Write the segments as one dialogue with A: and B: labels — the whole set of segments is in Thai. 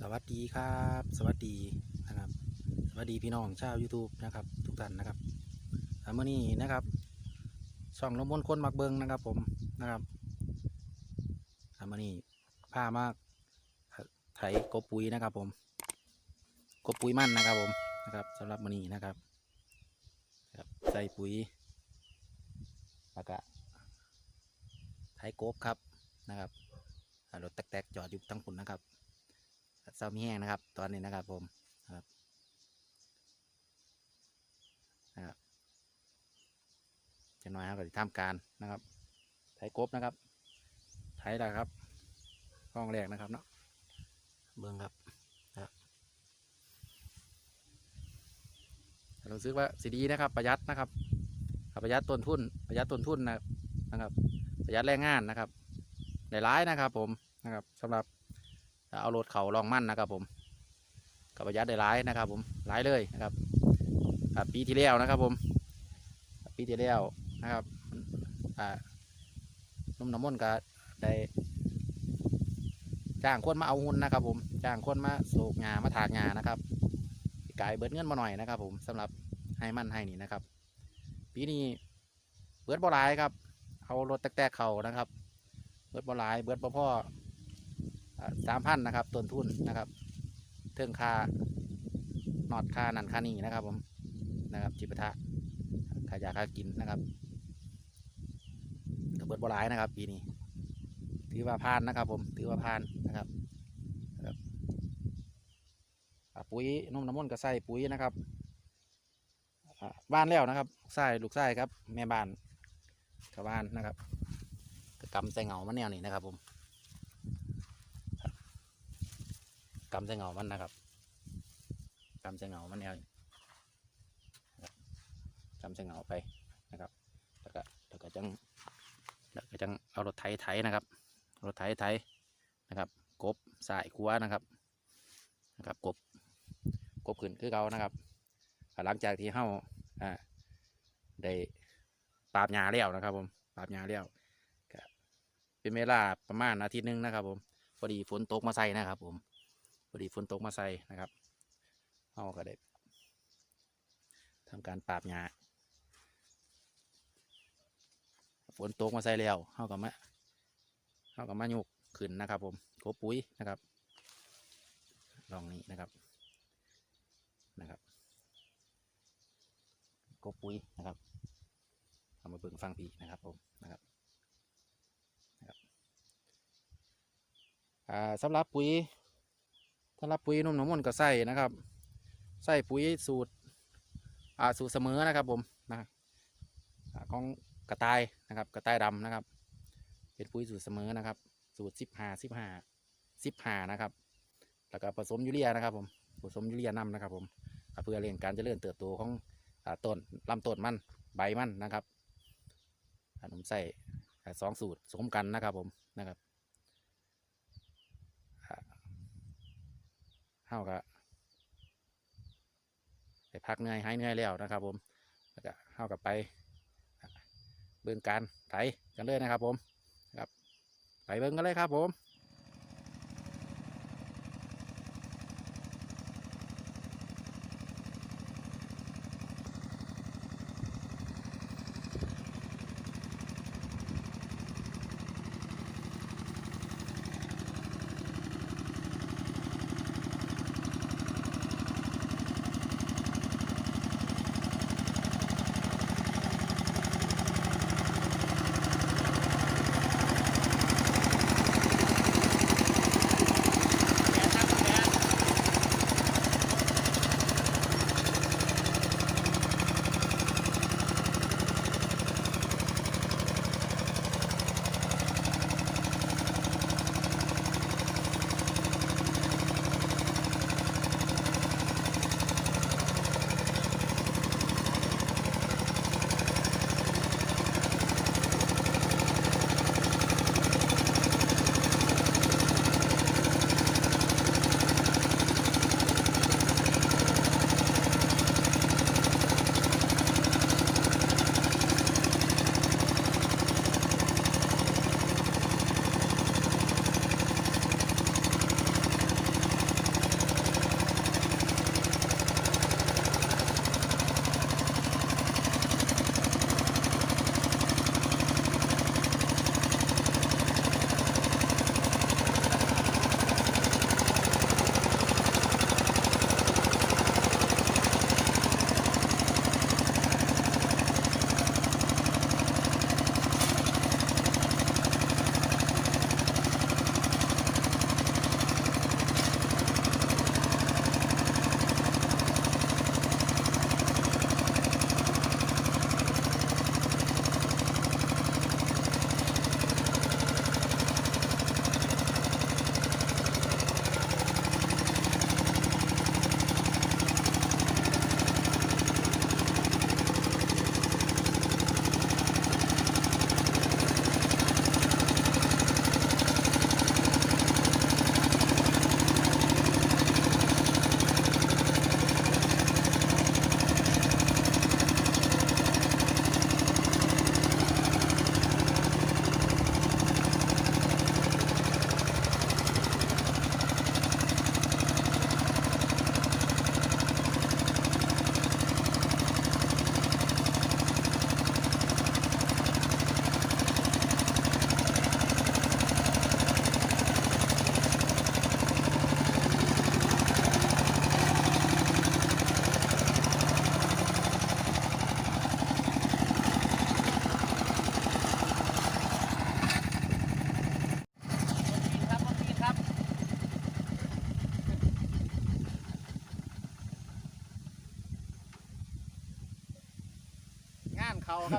A: สวัสดีครับ สวัสดีนะครับ สวัสดีพี่น้องชาว YouTube นะครับ ทุกท่านนะครับอามื่อนี้นะครับช่องลมมนคนมักเบิงนะครับ ผมนะครับอามื่อนี้ผ้ามากไถกบปุ๋ยนะครับ ผมกบปุ๋ยมั่นนะครับ ผมนะครับสำหรับมื่อนี้นะครับใส่ปุ๋ยแล้วก็ไถกบครับนะครับรถแตกๆจอดอยู่ตั้งปุ่นนะครับ เศร้ามีแห้งนะครับ ตอนนี้นะครับผมครับนะครับจะน้อยครับก็จะทำการนะครับไถกบนะครับไถแล้วครับห้องแรกนะครับเนาะเบิ้งครับนะครับรู้สึกว่าสีดีนะครับ ประหยัดนะครับประหยัดต้นทุนประหยัดต้นทุนนะครับนะครับประหยัดแรงงานนะครับหลายๆนะครับ ผมนะครับสำหรับ เอารถเขาลองมั่นนะครับผมกับประหยัดได้หลายนะครับ ผมหลายเลยนะครับปีที่แล้วนะครับ ผม ปีที่แล้วนะครับนุ่มน้ำมนต์ก็ได้จ้างคนมาเอาหุ่นนะครับ ผมจ้างคนมาโศกงามาถากงานะครับกายเบิดเงินมาหน่อยนะครับ ผมสำหรับให้มั่นให้นี่นะครับ ปีนี้เบิดบ่หลายครับ เอารถแตกๆเขานะครับ เบิดบ่หลาย เบิดบ่พ่อ สามพันนะครับต้นทุนนะครับเทิงค่านอดค่านันค่านี่นะครับผมนะครับจิปาถะค่ายาค่ากินนะครับกระเบิดบหลายนะครับ ปีนี้ ถือว่าพานนะครับ ผมถือว่าพานนะครับปุ๋ยนุ่มน้ำมันต์ก็ใส่ปุ๋ยนะครับบ้านแล้วนะครับใส่ลูกใส่ครับ แม่บ้านกับบ้านนะครับก็กำใส่เหงามันแนวนี้นะครับผม กำใส่เงามันนะครับกำใส่เงามันแนวกำใส่เงาไปนะครับแล้วก็แล้วก็จังแล้วก็จังเอารถไถไถนะครับรถไถไถนะครับ กบสายคัวนะครับนะครับกบกบขึ้นคือเก่านะครับหลังจากที่เฮาอ่าได้ปราบหญ้าแล้วนะครับ ผมปราบหญ้าแล้วก็เป็นเวลาประมาณอาทิตย์หนึงนะครับ ผมพอดีฝนตกมาใส่นะครับ ผม พอดีฝนตกมาใส่นะครับเราก็ได้ทำการปราบหญ้าฝนตกมาใส่แล้วเขาก็มาเขาก็มายุกขึ้นนะครับ ผมโกปุ๋ยนะครับลองนี้นะครับนะครับโกปุ๋ยนะครับเอามาเบิ่งฟังพีนะครับผมนะครับนะครับสำหรับปุ๋ยำหรับปุ๋ยนุ่มหน้ำมันก็ใส่นะครับ ใส่ปุ๋ยสูตรอ่าสูตรเสมอนะครับผมนะของกระต่ายนะครับ กระต่ายดำนะครับ เป็นปุ๋ยสูตรเสมอนะครับ สูตรสิบห้าสิบห้าสิบห้านะครับ แล้วก็ผสมยูเรียนะครับ ผมผสมยูเรียน้ำนะครับ ผมเพื่อเร่งการเจริญเติบโตของอ่าต้นลำต้นมันใบมันนะครับผมใส่สองสูตรสมกันนะครับผมนะครับ เฮาก็ไปพักเหนื่อยหายเหนื่อยแล้วนะครับ ผมแล้วก็เฮากับไปเบิ่งการไถกันเลยนะครับ ผมครับไปเบิ่งกันเลยครับผม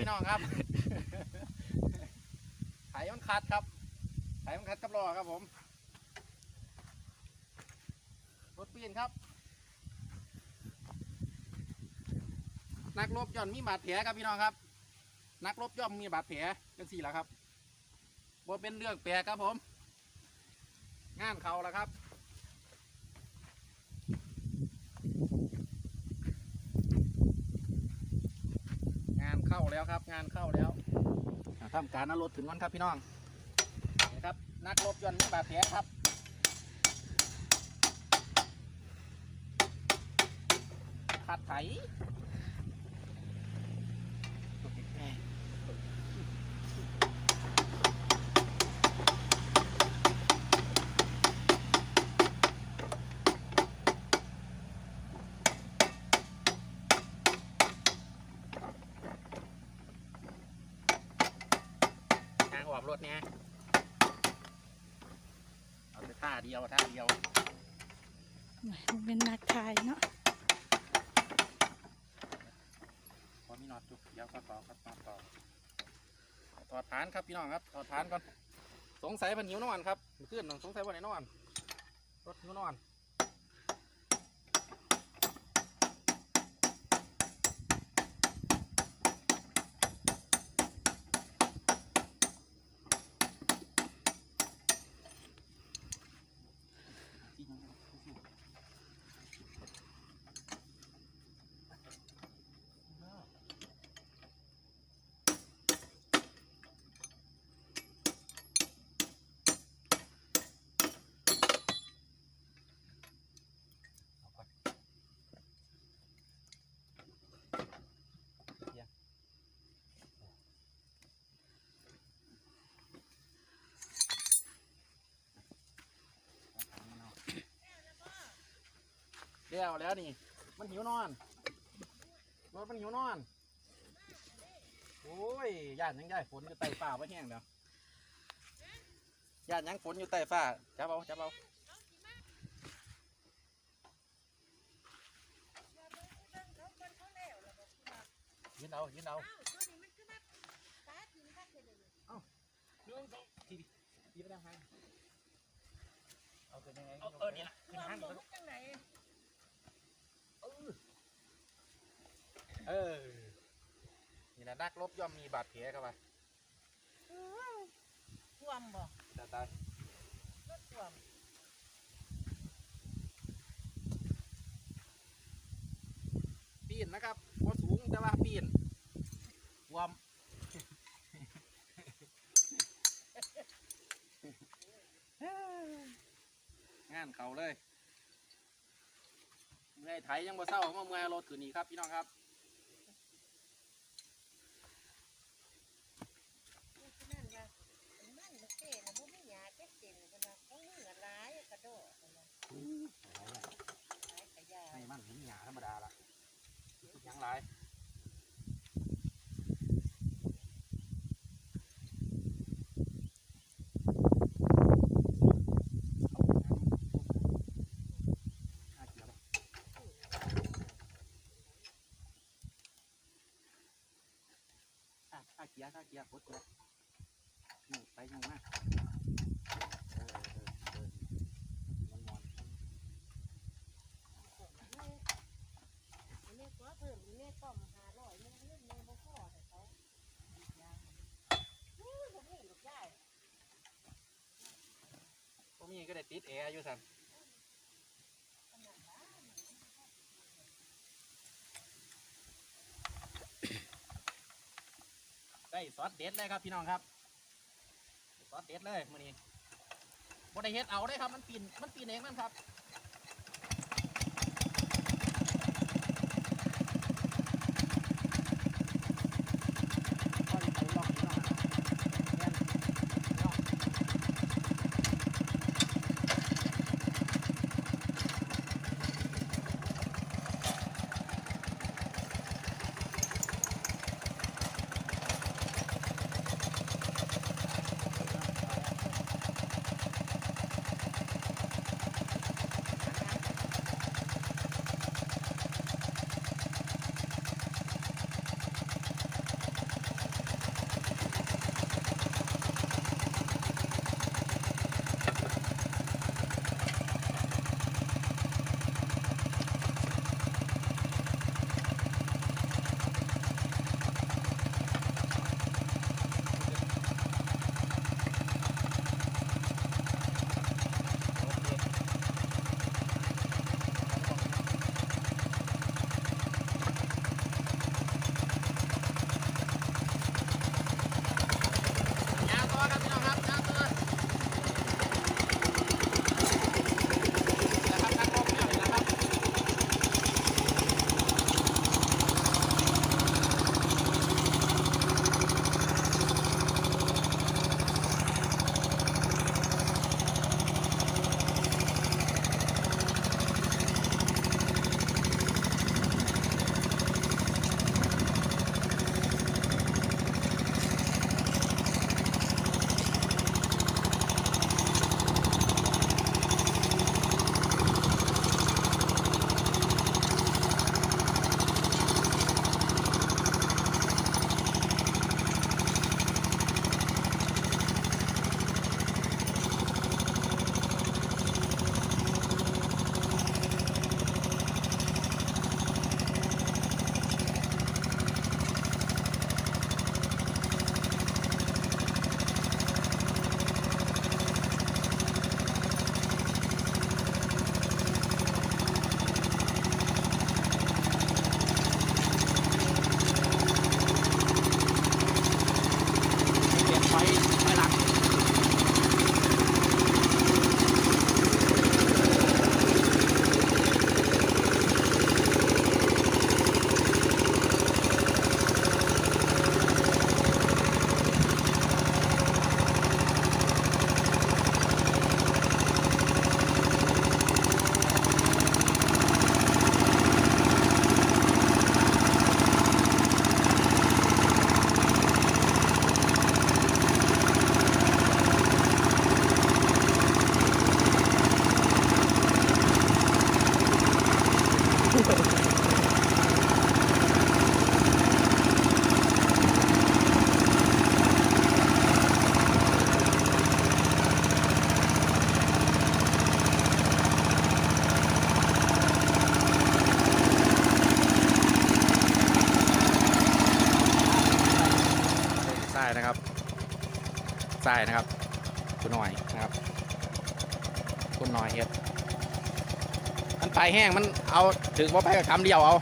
A: พี่น้องครับ ไถมันคัดครับ ไถมันคัดกับล้อครับผม รถเปีนครับ นักรบย่อมมีบาดแผลครับพี่น้องครับ นักรบย่อมมีบาดแผลจังสี่แหละครับบ่เป็นเรื่องแปลกครับผม งานเขาแล้วครับ งานเข้าแล้วครับ งานเข้าแล้วอ่าทำการนรถถึงวันครับพี่น้องนี่ครับนักรบยนต์มีบาดแผลครับขัดไถทางออกรถเนี่ยเอาแต่ท่าเดียวท่าเดียว
B: มันเป็นนักขายเนาะ
A: พอมีน็อตอยู่เดี๋ยวก็ต่อครับต่อต่อถอดฐานครับพี่น้องครับถอดฐานก่อนสงสัยพันหิวนอนครับขึ้นน้องสงสัยวันไหนนอนรถหิวนอน เดี๋ยวแล้วนี่ มันหิวนอนรถมันหิวนอน โอ้ยย่านยังย่ายฝนอยู่ใต้ฟ้าไว้แห้งเดี๋ยวย่านยังฝนอยู่ใต้ฟ้าจับเอาจับเอายืนเอายืนเอาเอ้าเรื่องต้องทีทีไปทางไหนเอาเป็นยังไงเอาเออนี่ละขึ้นห้างแล้ว เออ นี่นะนักรบย่อมมีบาดแผลครับว่า
C: ท่วมบ่
A: ตายตาย
C: รถท่วม
A: ปีนนะครับว่าสูงแต่ว่าปีนวมงานเขาเลยเมื่อยไถยังบ่เศร้ามาเมื่อยรถคืนนี้ครับพี่น้องครับ
C: นี่คือนั่นว่ามันมันมันเต้นะบ่มีหยาเจ็บเต็มกันนะต้องเหงื่อหลายกระโดดกันนะหลายขยะ
A: ให้มันหินหยาธรรมดาละ ยังไรข้าเกียร์ข้าเกียร์กดเกียร์นี่ไปยังมากเออเออเออมันมอน
C: อันนี้ก็เพิ่มอันนี้ต้มหาร้อยมันเงินแม่บ่พอแต่เขาอีกอย่างอู้ยบ่มีลูกได้
A: มีก็ได้ติดแอร์อยู่สัน
C: ขนาดนั้น
A: ได้ซอสเด็ดเลยครับพี่น้องครับซอสเด็ดเลยมื้อนี้บ่ได้เฮ็ดเอาได้ครับมันปีนมันปีนเองมันครับ นะครับคุณหน่อยนะครับคุณหน่อยเฮ็ดมันไปแห้งมันเอาถึงว่าไปกับคำเดียวเอา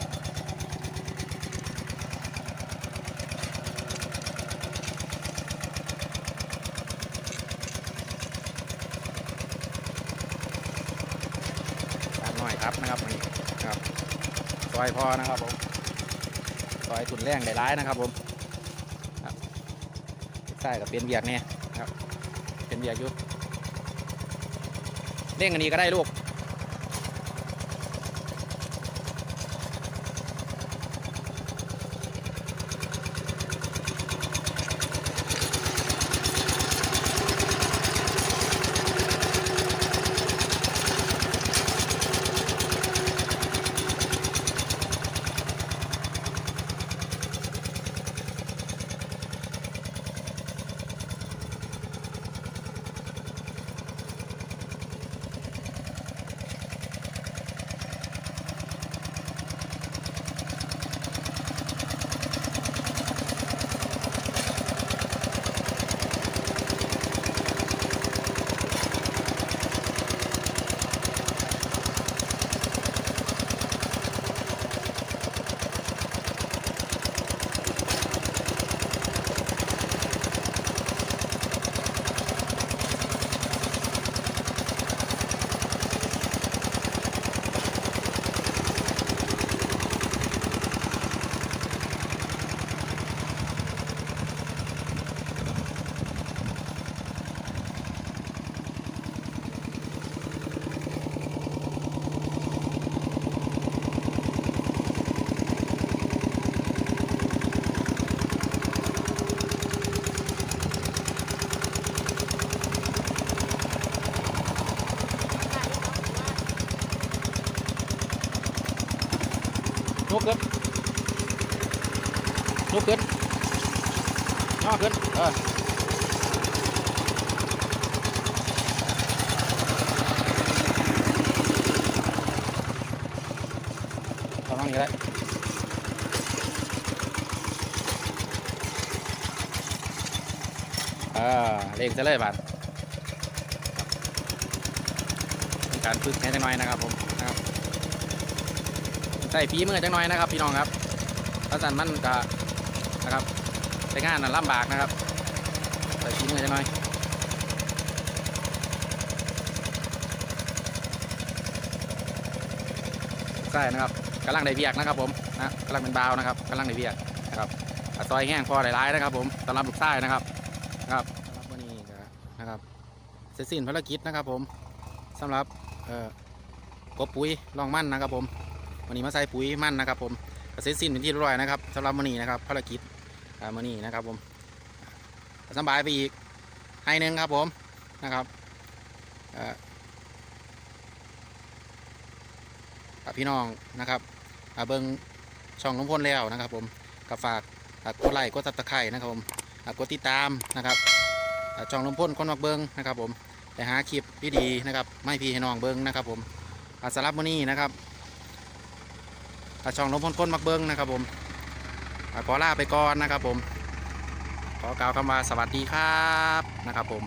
A: หน่อยครับนะครับนนี้นะครับซอยพอนะครับผมซอยตุนแรงได้ร้ายนะครับผมครับใช่กับเป็นเบียกเนี่ย ครับ เป็นเบียกอยุเร่งอันนี้ก็ได้ลูก กขึ้นลุกขึ้นย่อขึ้นเออประมาณนี้ได้อ่าเร่งจะเลยบาดเป็นการฝึกให้จังน้อยนะครับผม ส่ฝีมือจังน้อยนะครับ พี่น้องครับถ้าสั่นมันก็นะครับใช้งานน่ะลำบากนะครับใส่ฝีมือจังน้อยใช่นะครับกำลังได้เบียกนะครับผมนะกำลังเป็นบาวนะครับกำลังได้เบียกนะครับอะซอยแห้งพอหลายๆนะครับ ผมสำหรับลูกไส้นะครับนะครับสำหรับวันนี้นะครับเสร็จสิ้นภารกิจนะครับ ผมสำหรับเอ่อกบปุ๋ยลองมั่นนะครับผม วันนี้มาใส่ปุ๋ยมั่นนะครับผมก็เสร็จสิ้นเป็นที่เรียบร้อยนะครับสำหรับวันนี้นะครับภารกิจอ่าวันนี้นะครับผมสบายไปอีกให้หนึ่งครับผมนะครับพี่น้องนะครับเบิ้งช่องลุงพลแล้วนะครับ ผมก็ฝากกดไลค์กดติดตามนะครับผมกดติดตามนะครับช่องลุงพลคนมักเบิ้งนะครับ ผมไปหาคลิปดีๆนะครับไม่พี่ให้น้องเบิ้งนะครับ ผมอาสำหรับวันนี้นะครับ ถ้าช่องน้ำพลก้นมักเบิ้งนะครับผมขอลาไปก่อนนะครับผม ขอกล่าวคำว่าสวัสดีครับนะครับผม